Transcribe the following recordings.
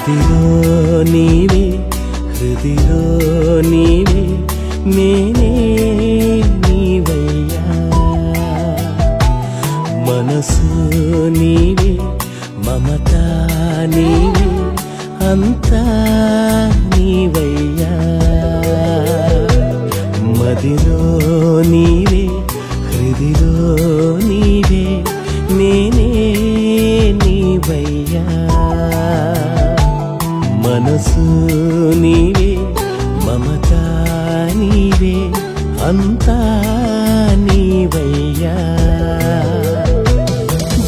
మదిలో నీవే హృదిలో నీవే నేనే నీవయ్యా. మనసు నీవే మమత నీవే అంతా నీవయ్యా. మదిలో నీవే హృదిలో నీవే నేనే నీవయ్యా. మనసు నీవే మమత నీవే అంతా నీవయ్యా.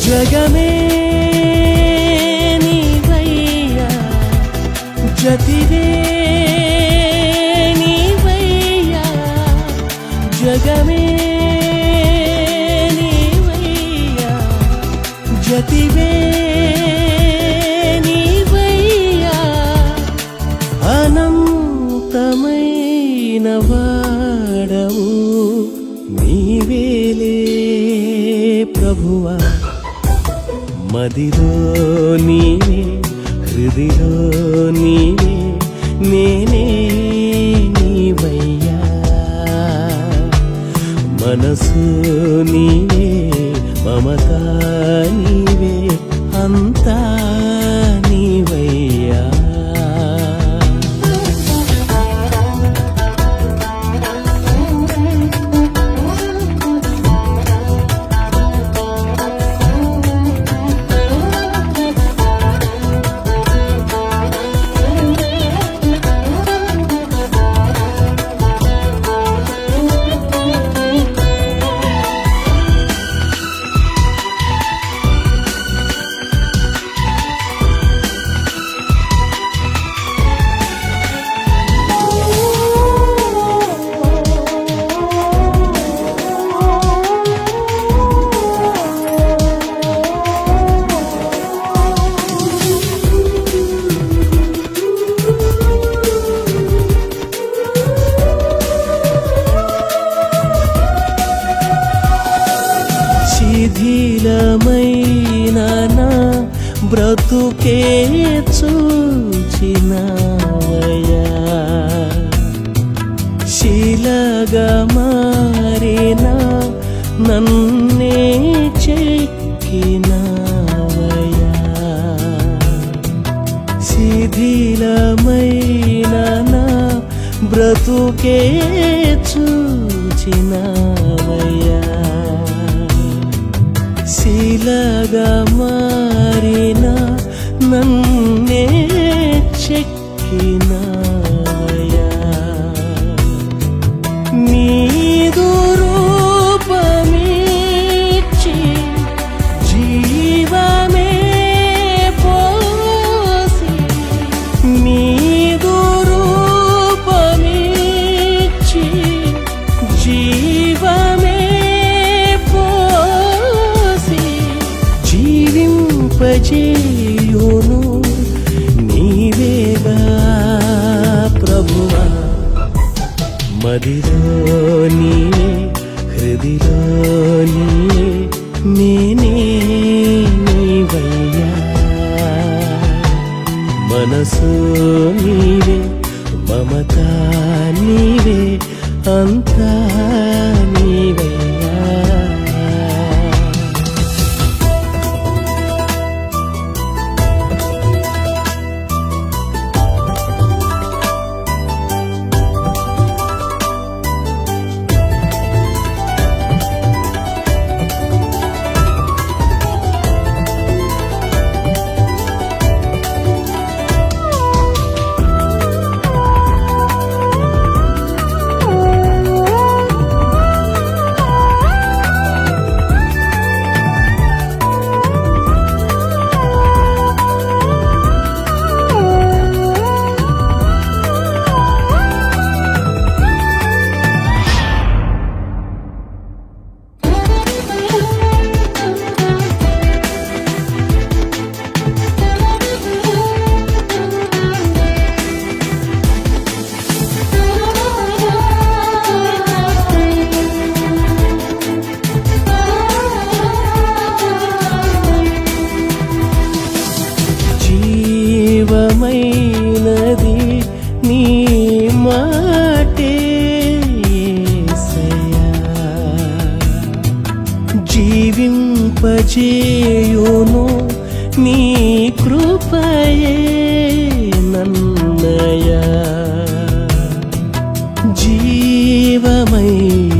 జగమే నీవయ్యా జతివే నీవయ్యా. జగమే నీవయ్యా జతివే అనంతమైన వాడవు నీవేలే ప్రభువా. మదిలో నీవే హృదిలో నీవే బ్రతుకే చూచినవయా శిలగా మారిన నన్నే చెక్కినవయా శిథిలమైన నా బ్రతుకే చూచినవయ్యా. శిలగా మారినా నన్నే చెక్కినవయ్యా నీదు రూపమిచ్చి జీవమే పోసి నీదు రూపమిచ్చి జీవమే పోసి మదిలో నీవే జీవింపజేయును. నీ కృపయే నన్నయ. జీవమై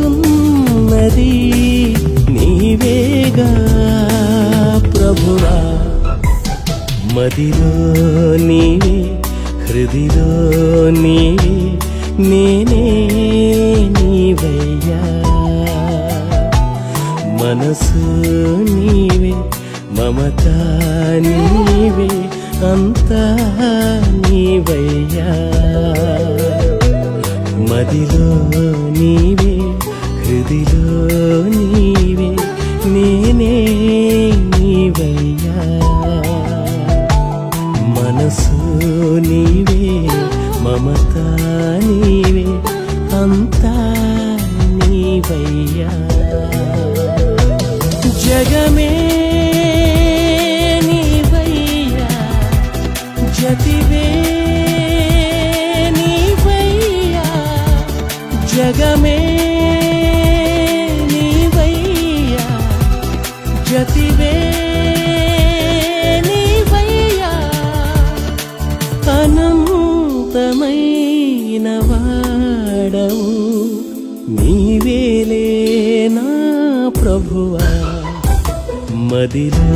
నడిపించుచున్నది నీవేగా ప్రభువా. మదిలో నీవే హృదిలో నీవే నేనే నీవయ్యా. మనసు నీవే మమత నీవే అంతా నీవయ్యా. మదిలో నీవే హృదిలో నీవే నేనే నీవయ్యా. మనసు నీవే మమత నీవే అంతా నీవయ్యా. మదిలో